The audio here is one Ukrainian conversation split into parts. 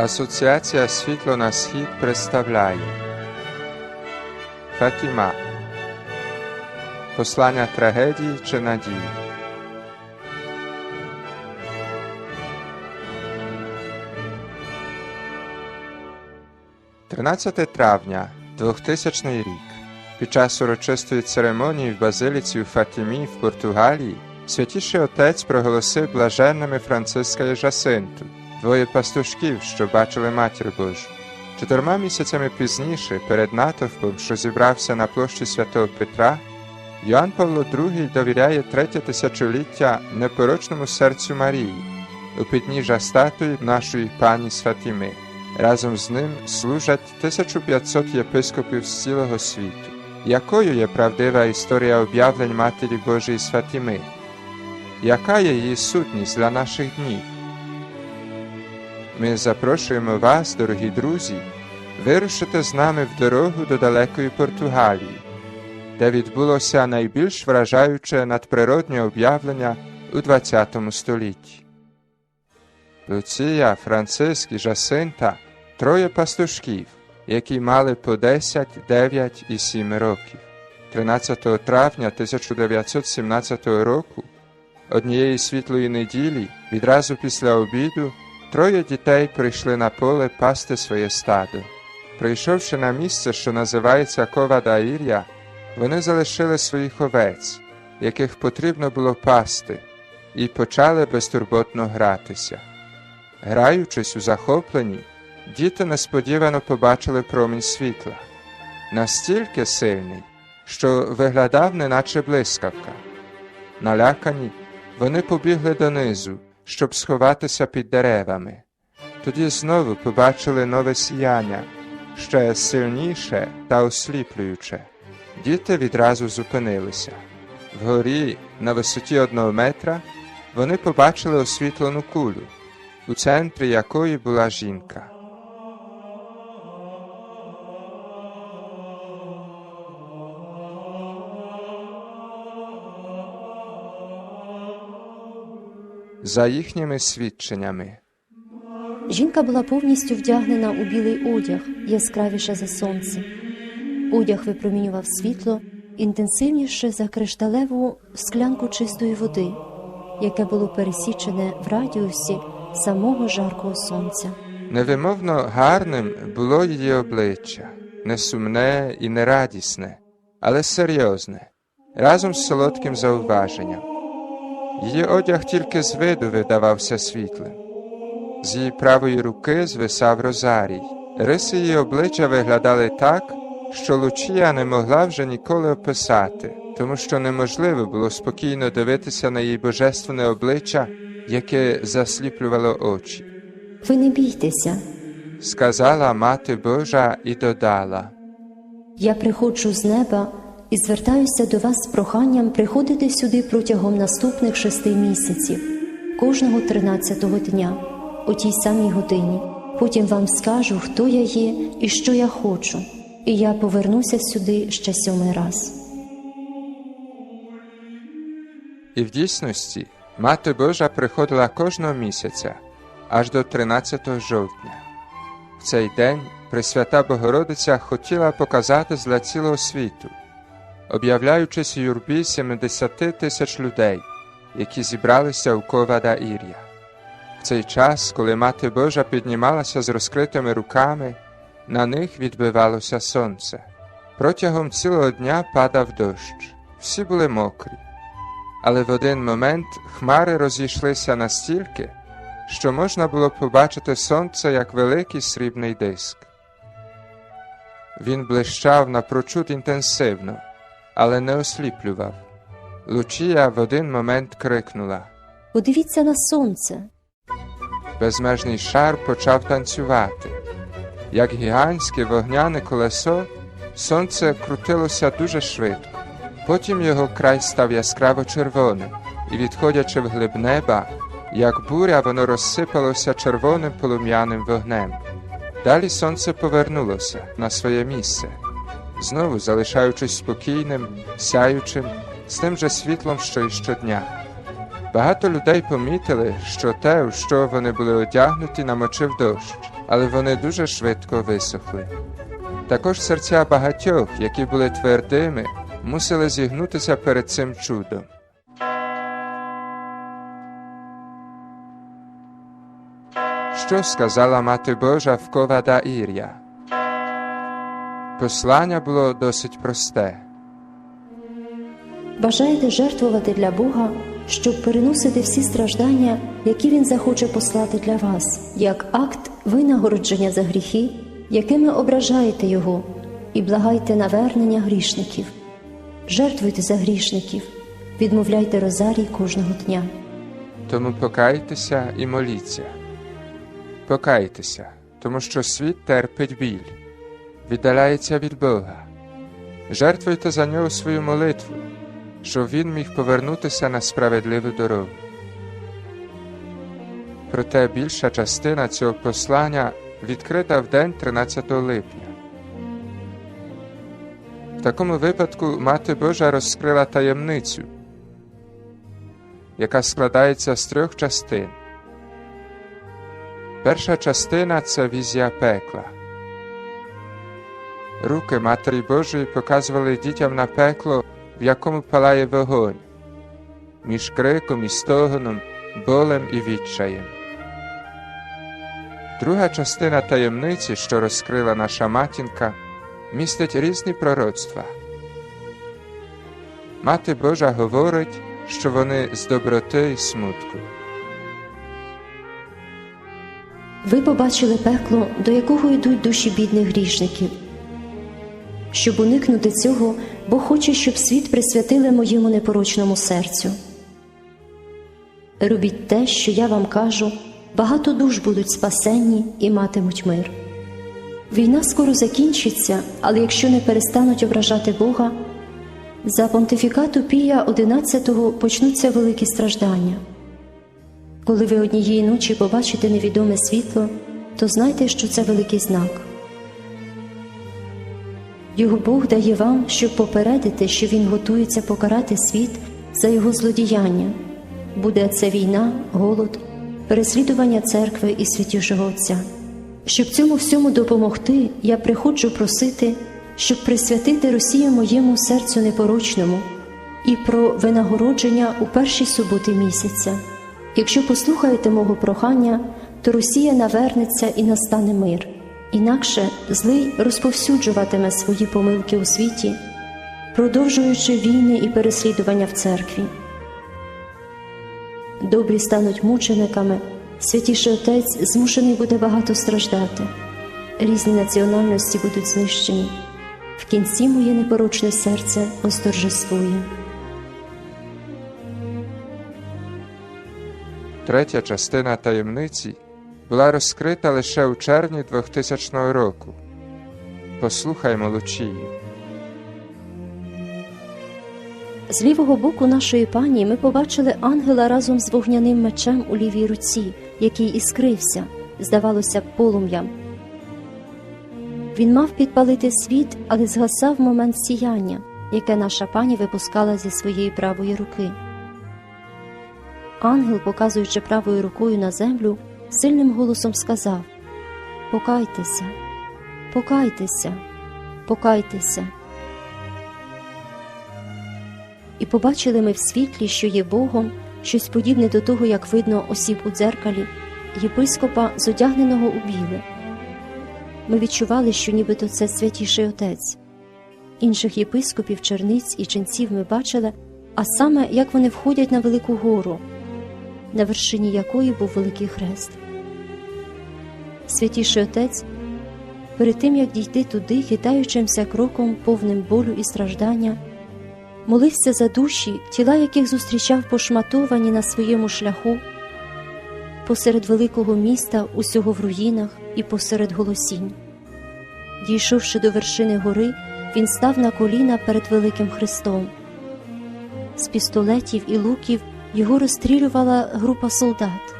Асоціація Світло на схід представляє Фатіма Послання трагедії чи надії. Тринадцяте травня 2000 рік. Під час урочистої церемонії в базиліці у Фатімі в Португалії святіший отець проголосив блаженними Франциска і Жасинту, двоє пастушків, що бачили матір Божу. Чотирма місяцями пізніше, перед натовпом, що зібрався на площі святого Петра, Йоанн Павло II довіряє третє тисячоліття непорочному серцю Марії, у підніжжя статуї нашої пані з Разом з ним служать 1500 єпископів з цілого світу. Якою є правдива історія об'явлень Матері Божої з Яка є її сутність для наших днів? Ми запрошуємо вас, дорогі друзі, вирушити з нами в дорогу до далекої Португалії, де відбулося найбільш вражаюче надприроднє об'явлення у ХХ столітті. Луція, Франциск і Жасинта троє пастушків, які мали по 10, 9 і 7 років. 13 травня 1917 року, однієї світлої неділі, відразу після обіду, троє дітей прийшли на поле пасти своє стадо. Прийшовши на місце, що називається Ковада Ір'я, вони залишили своїх овець, яких потрібно було пасти, і почали безтурботно гратися. Граючись у захопленні, діти несподівано побачили промінь світла, настільки сильний, що виглядав неначе блискавка. Налякані, вони побігли донизу, щоб сховатися під деревами. Тоді знову побачили нове сіяння, ще сильніше та осліплююче. Діти відразу зупинилися. Вгорі, на висоті одного метра, вони побачили освітлену кулю, у центрі якої була жінка. За їхніми свідченнями, Жінка була повністю вдягнена у білий одяг, яскравіше за сонце. Одяг випромінював світло інтенсивніше за кришталеву склянку чистої води, яке було пересічене в радіусі самого жаркого сонця. невимовно гарним було її обличчя, не сумне і не радісне, але серйозне, разом з солодким зауваженням. Її одяг тільки з виду видавався світлим. З її правої руки звисав розарій. Риси її обличчя виглядали так, що Лучія не могла вже ніколи описати, тому що неможливо було спокійно дивитися на її божественне обличчя, яке засліплювало очі. Ви не бійтеся, Сказала мати Божа і додала. я приходжу з неба і звертаюся до вас з проханням приходити сюди протягом наступних шести місяців, кожного тринадцятого дня, о тій самій годині. Потім вам скажу, хто я є і що я хочу, і я повернуся сюди ще сьомий раз. І в дійсності Мати Божа приходила кожного місяця аж до 13 жовтня. В цей день Пресвята Богородиця хотіла показати для цілого світу, об'являючись у юрбі 70 тисяч людей, які зібралися у Ковада Ір'я. В цей час, коли Мати Божа піднімалася з розкритими руками, на них відбивалося сонце. Протягом цілого дня падав дощ, всі були мокрі. Але в один момент хмари розійшлися настільки, що можна було побачити сонце як великий срібний диск. Він блищав напрочуд інтенсивно, але не осліплював. Лучія в один момент крикнула. Подивіться на сонце. Безмежний шар почав танцювати. Як гігантське вогняне колесо, сонце крутилося дуже швидко. Потім його край став яскраво червоним, і, відходячи вглиб неба, як буря, воно розсипалося червоним полум'яним вогнем. Далі сонце повернулося на своє місце, знову залишаючись спокійним, сяючим, з тим же світлом, що й щодня. Багато людей помітили, що те, у що вони були одягнуті, намочив дощ, але вони дуже швидко висохли. Також серця багатьох, які були твердими, мусили зігнутися перед цим чудом. Що сказала Мати Божа в Ковада Ір'я? Послання було досить просте. Бажаєте жертвувати для Бога, щоб переносити всі страждання, які Він захоче послати для вас, як акт винагородження за гріхи, якими ображаєте Його, і благайте навернення грішників. Жертвуйте за грішників, відмовляйте розарій кожного дня. Тому покайтеся і моліться. Покайтеся, тому що світ терпить біль, віддаляється від Бога. Жертвуйте за нього свою молитву, щоб він міг повернутися на справедливу дорогу. Проте більша частина цього послання відкрита в день 13 липня. В такому випадку Мати Божа розкрила таємницю, яка складається з трьох частин. Перша частина це візія пекла. Руки Матері Божої показували дітям на пекло, в якому палає вогонь, між криком і стогоном, болем і відчаєм. Друга частина таємниці, що розкрила наша матінка, містить різні пророцтва. Мати Божа говорить, що вони з доброти і смутку. Ви побачили пекло, до якого йдуть душі бідних грішників. Щоб уникнути цього, Бог хоче, щоб світ присвятили моєму непорочному серцю. Робіть те, що я вам кажу, багато душ будуть спасенні і матимуть мир. Війна скоро закінчиться, але якщо не перестануть ображати Бога, за понтифікату Пія XI почнуться великі страждання. Коли ви однієї ночі побачите невідоме світло, то знайте, що це великий знак. Його Бог дає вам, щоб попередити, що Він готується покарати світ за його злодіяння. Буде це війна, голод, переслідування церкви і святішого Отця. Щоб цьому всьому допомогти, я приходжу просити, щоб присвятити Росію моєму серцю непорочному і про винагородження у першій суботи місяця. Якщо послухаєте мого прохання, то Росія навернеться і настане мир. Інакше злий розповсюджуватиме свої помилки у світі, продовжуючи війни і переслідування в церкві. Добрі стануть мучениками, святіший отець змушений буде багато страждати, різні національності будуть знищені. В кінці моє непорочне серце осторжествує. Третя частина таємниці розкрита лише у червні 2000 року. Послухаймо Лучію. З лівого боку нашої пані ми побачили ангела разом з вогняним мечем у лівій руці, який іскрився, здавалося полум'ям. Він мав підпалити світ, але згасав момент сіяння, яке наша пані випускала зі своєї правої руки. Ангел, показуючи правою рукою на землю, сильним голосом сказав: Покайтеся, покайтеся, покайтеся. І побачили ми в світлі, що є Богом, щось подібне до того, як видно осіб у дзеркалі, єпископа, зодягненого у біле. Ми відчували, що нібито це святіший отець. Інших єпископів, черниць і ченців ми бачили, а саме як вони входять на велику гору, на вершині якої був великий хрест. Святіший отець, перед тим як дійти туди, хитаючимся кроком, повним болю і страждання, молився за душі, тіла яких зустрічав пошматовані на своєму шляху, посеред великого міста, усього в руїнах і посеред голосінь. Дійшовши до вершини гори, він став на коліна перед Великим Христом. З пістолетів і луків його розстрілювала група солдат,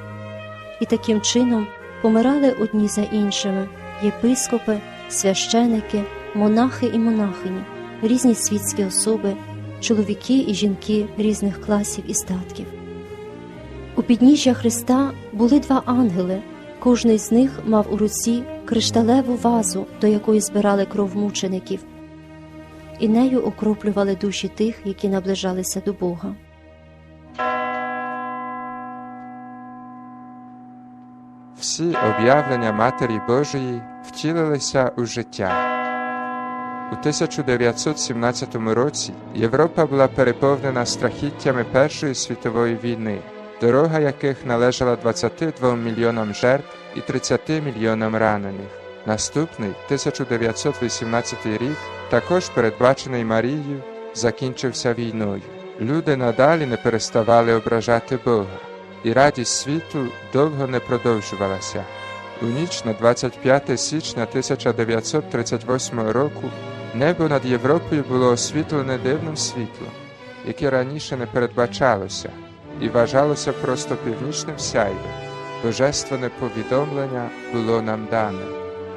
і таким чином помирали одні за іншими єпископи, священики, монахи і монахині, різні світські особи, чоловіки і жінки різних класів і статків. У підніжжя Христа були два ангели, Кожний з них мав у руці кришталеву вазу, до якої збирали кров мучеників, і нею окроплювали душі тих, які наближалися до Бога. Всі об'явлення Матері Божої втілилися у життя. У 1917 році Європа була переповнена страхіттями Першої світової війни, дорога яких належала 22 мільйонам жертв і 30 мільйонам ранених. Наступний 1918 рік, також передбачений Марією, закінчився війною. Люди надалі не переставали ображати Бога, і радість світу довго не продовжувалася. У ніч на 25 січня 1938 року небо над Європою було освітлене дивним світлом, яке раніше не передбачалося і вважалося просто північним сяйвом. Божественне повідомлення було нам дане.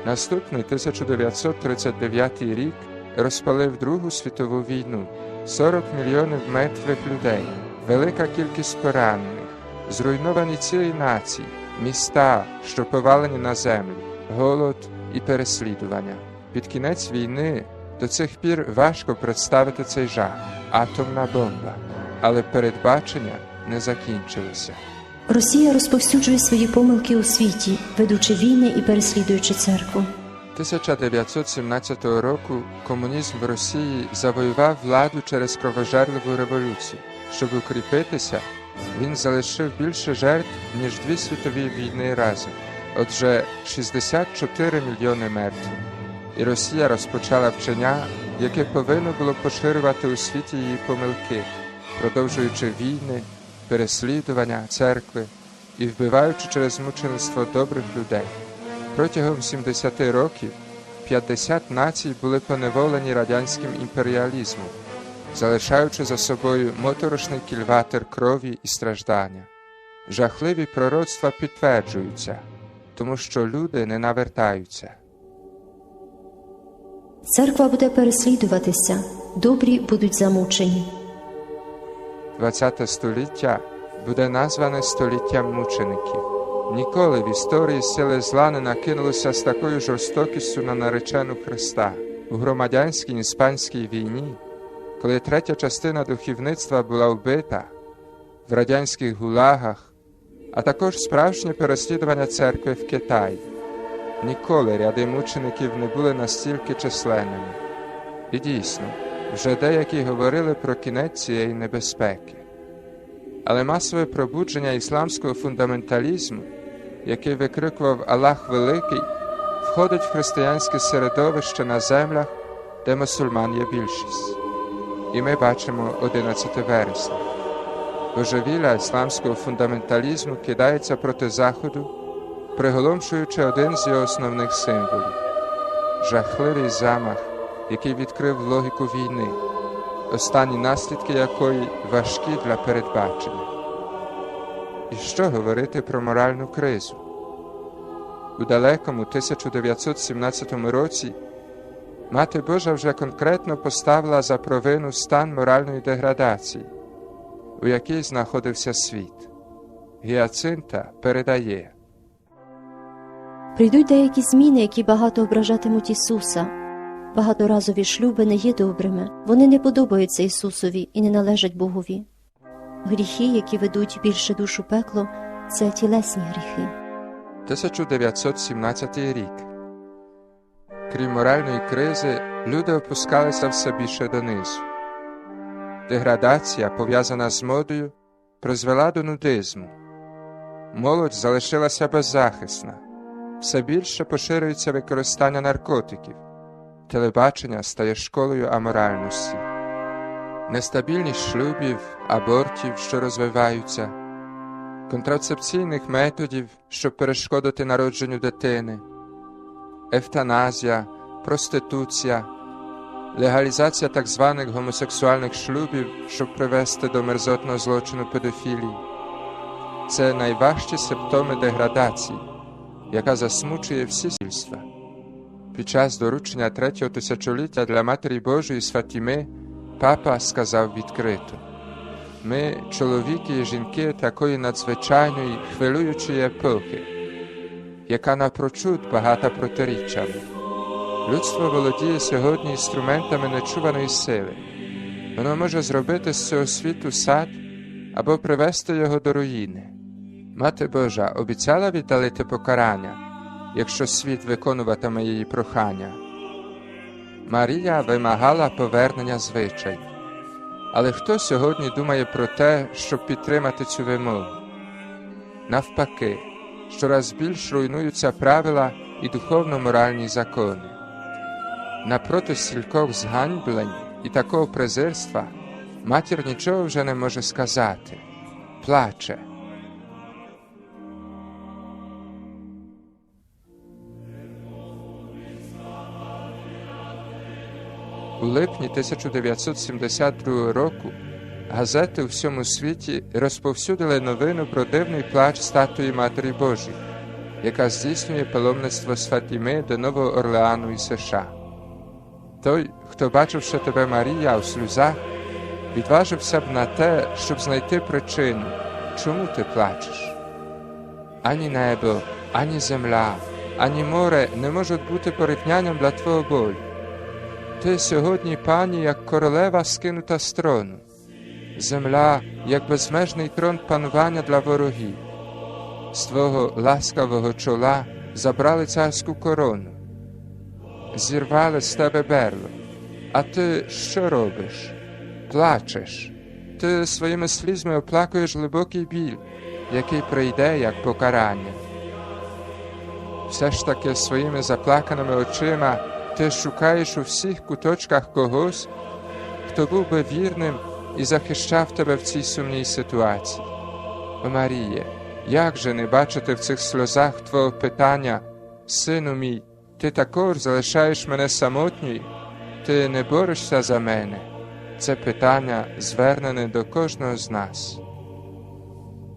Наступний 1939 рік розпалив Другу світову війну, 40 мільйонів мертвих людей, велика кількість поранених, зруйновані цілі нації, міста, що повалені на землю, голод і переслідування. Під кінець війни до цих пір важко представити цей жах, атомна бомба, але передбачення не закінчилися. Росія розповсюджує свої помилки у світі, ведучи війни і переслідуючи церкву. 1917 року комунізм в Росії завоював владу через кровожерливу революцію. Щоб укріпитися, він залишив більше жертв, ніж дві світові війни разом. Отже, 64 мільйони мертвих. І Росія розпочала вчення, яке повинно було поширювати у світі її помилки, продовжуючи війни, переслідування церкви і вбиваючи через мучеництво добрих людей. Протягом 70 років 50 націй були поневолені радянським імперіалізмом, залишаючи за собою моторошний кільватер крові і страждання. Жахливі пророцтва підтверджуються, тому що люди не навертаються. Церква буде переслідуватися, добрі будуть замучені. 20 століття буде назване століттям мучеників. Ніколи в історії сили зла не накинулися з такою жорстокістю на наречену Христа. У громадянській іспанській війні, коли третя частина духовництва була вбита, в радянських гулагах, а також справжнє переслідування церкви в Китаї. Ніколи ряди мучеників не були настільки численними. І дійсно, вже деякі говорили про кінець цієї небезпеки. Але масове пробудження ісламського фундаменталізму, який викрикував Аллах Великий, входить в християнське середовище на землях, де мусульман є більшість. І ми бачимо 11 вересня. Божевілля ісламського фундаменталізму кидається проти Заходу, приголомшуючи один з його основних символів жахливий замах, який відкрив логіку війни, останні наслідки якої важкі для передбачення. І що говорити про моральну кризу? У далекому 1917 році Мати Божа вже конкретно поставила за провину стан моральної деградації, у якій знаходився світ. Гіацинта передає. Прийдуть деякі зміни, які багато ображатимуть Ісуса. Багаторазові шлюби не є добрими, вони не подобаються Ісусові і не належать Богові. Гріхи, які ведуть більше душу пекло, це тілесні гріхи. 1917 рік. Крім моральної кризи, люди опускалися все більше донизу. Деградація, пов'язана з модою, призвела до нудизму. Молодь залишилася беззахисна, все більше поширюється використання наркотиків, телебачення стає школою аморальності, нестабільність шлюбів, абортів, що розвиваються, контрацепційних методів, щоб перешкодити народженню дитини, евтаназія, проституція, легалізація так званих гомосексуальних шлюбів, щоб привести до мерзотного злочину педофілії. Це найважчі симптоми деградації, яка засмучує всі сільства. Під час доручення третього тисячоліття для Матері Божої з Фатіми папа сказав відкрито ми, чоловіки і жінки такої надзвичайної хвилюючої епохи, яка напрочуд багата протиріччями. Людство володіє сьогодні інструментами нечуваної сили. Воно може зробити з цього світу сад або привести його до руїни. Мати Божа обіцяла віддалити покарання, якщо світ виконуватиме її прохання. Марія вимагала повернення звичаїв. Але хто сьогодні думає про те, щоб підтримати цю вимогу? Навпаки, щораз більш руйнуються правила і духовно-моральні закони. Напроти стількох зганьблень і такого презирства матір нічого вже не може сказати, плаче. У липні 1972 року газети у всьому світі розповсюдили новину про дивний плач статуї Матері Божої, яка здійснює паломництво з Фатіми до Нового Орлеану і США. Той, хто бачивши тебе Марія у сльозах, відважився б на те, щоб знайти причину, чому ти плачеш. Ані небо, ані земля, ані море не можуть бути порівнянням для твого болю. Ти сьогодні, пані, як королева скинута з трону, земля, як безмежний трон панування для ворогів. З твого ласкавого чола забрали царську корону, зірвали з тебе берло. А ти що робиш? Плачеш. Ти своїми слізьми оплакуєш глибокий біль, який прийде як покарання. Все ж таки своїми заплаканими очима ти шукаєш у всіх куточках когось, хто був би вірним і захищав тебе в цій сумній ситуації. О Маріє, як же не бачити в цих сльозах Твого питання, Сину мій, ти також залишаєш мене самотньою, ти не борешся за мене. Це питання звернене до кожного з нас.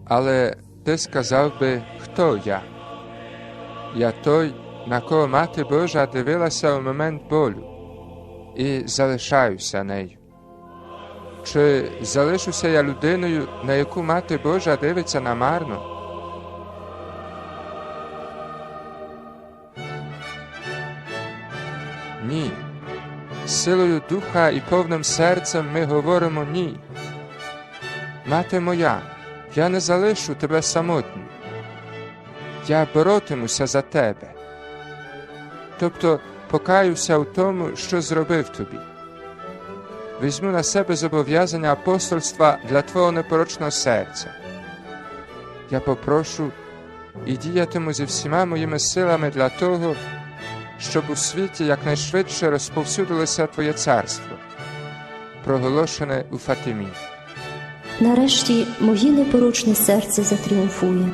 Але ти сказав би, хто я? Я той, на кого Мати Божа дивилася у момент болю, і залишаюся нею. Чи залишуся я людиною, на яку Мати Божа дивиться намарно? Ні. Силою духа і повним серцем ми говоримо ні. Мати моя, я не залишу тебе самотню. Я боротимуся за тебе. Тобто покаюся у тому, що зробив тобі. Візьму на себе зобов'язання апостольства для твого непорочного серця. Я попрошу і діятиму зі всіма моїми силами для того, щоб у світі якнайшвидше розповсюдилося Твоє царство, проголошене у Фатимі. Нарешті моє непорочне серце затріумфує.